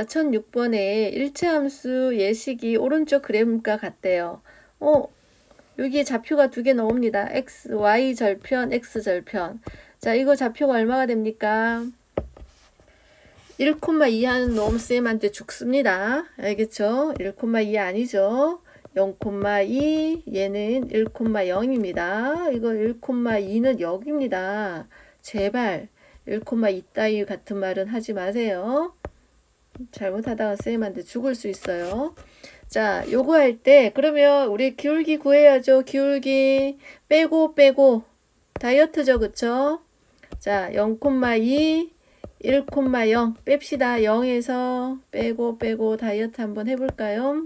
자, 1006번에 일체 함수 예식이 오른쪽 그래프과 같대요. 어, 여기에 좌표가 두 개 나옵니다. x, y 절편, x 절편. 자, 이거 좌표가 얼마가 됩니까? 1,2 하는 놈쌤한테 죽습니다. 알겠죠? 1,2 아니죠? 0,2 얘는 1,0입니다. 이거 1,2는 0입니다. 제발 1,2 따위 같은 말은 하지 마세요. 잘못하다가 쌤한테 죽을 수 있어요. 자, 요거 할 때 그러면 우리 기울기 구해야죠. 기울기 빼고 빼고 다이어트죠. 그쵸? 자, 0,2 1,0 뺍시다. 0에서 빼고 빼고 다이어트 한번 해볼까요?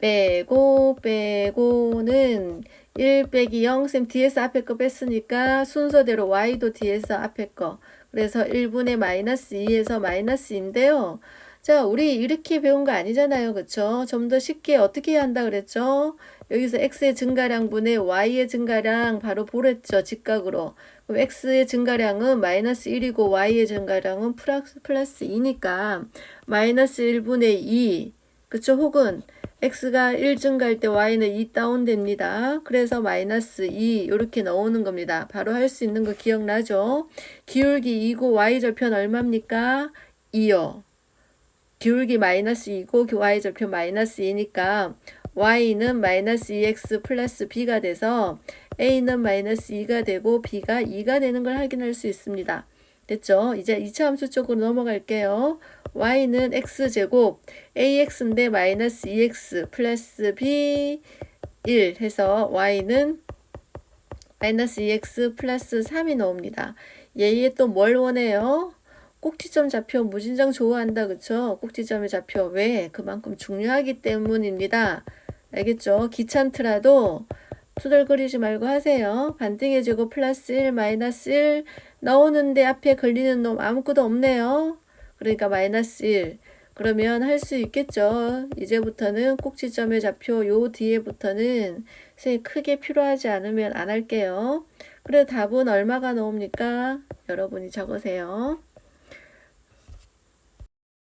빼고 빼고는 1 빼기 0, 쌤 뒤에서 앞에 거 뺐으니까 순서대로 y도 뒤에서 앞에 거. 그래서 1분의 마이너스 2에서 마이너스 인데요. 자, 우리 이렇게 배운 거 아니잖아요. 그쵸? 좀 더 쉽게 어떻게 해야 한다 그랬죠? 여기서 x의 증가량 분의 y의 증가량 바로 보랬죠. 직각으로. 그럼 x의 증가량은 마이너스 1이고 y의 증가량은 플러스, 플러스 2니까 마이너스 1분의 2 그쵸? 혹은 x가 1 증가할 때 y는 2 다운됩니다. 그래서 마이너스 2 이렇게 나오는 겁니다. 바로 할 수 있는 거 기억나죠? 기울기 2고 y절편 얼마입니까? 2요. 기울기 마이너스 2고 y절편 마이너스 2니까 y는 마이너스 2x 플러스 b가 돼서 a는 마이너스 2가 되고 b가 2가 되는 걸 확인할 수 있습니다. 됐죠? 이제 2차 함수 쪽으로 넘어갈게요. y는 x제곱 ax인데 마이너스 2x 플러스 b 1 해서 y는 마이너스 2x 플러스 3이 나옵니다. 얘에 또 뭘 원해요? 꼭지점 좌표 무진장 좋아한다 그쵸? 꼭지점의 좌표 왜? 그만큼 중요하기 때문입니다. 알겠죠? 귀찮더라도 투덜거리지 말고 하세요. 반등해 주고 플러스 1 마이너스 1 나오는데 앞에 걸리는 놈 아무것도 없네요. 그러니까 마이너스 1. 그러면 할 수 있겠죠. 이제부터는 꼭지점의 좌표 요 뒤에부터는 선생님 크게 필요하지 않으면 안 할게요. 그래 답은 얼마가 나옵니까? 여러분이 적으세요.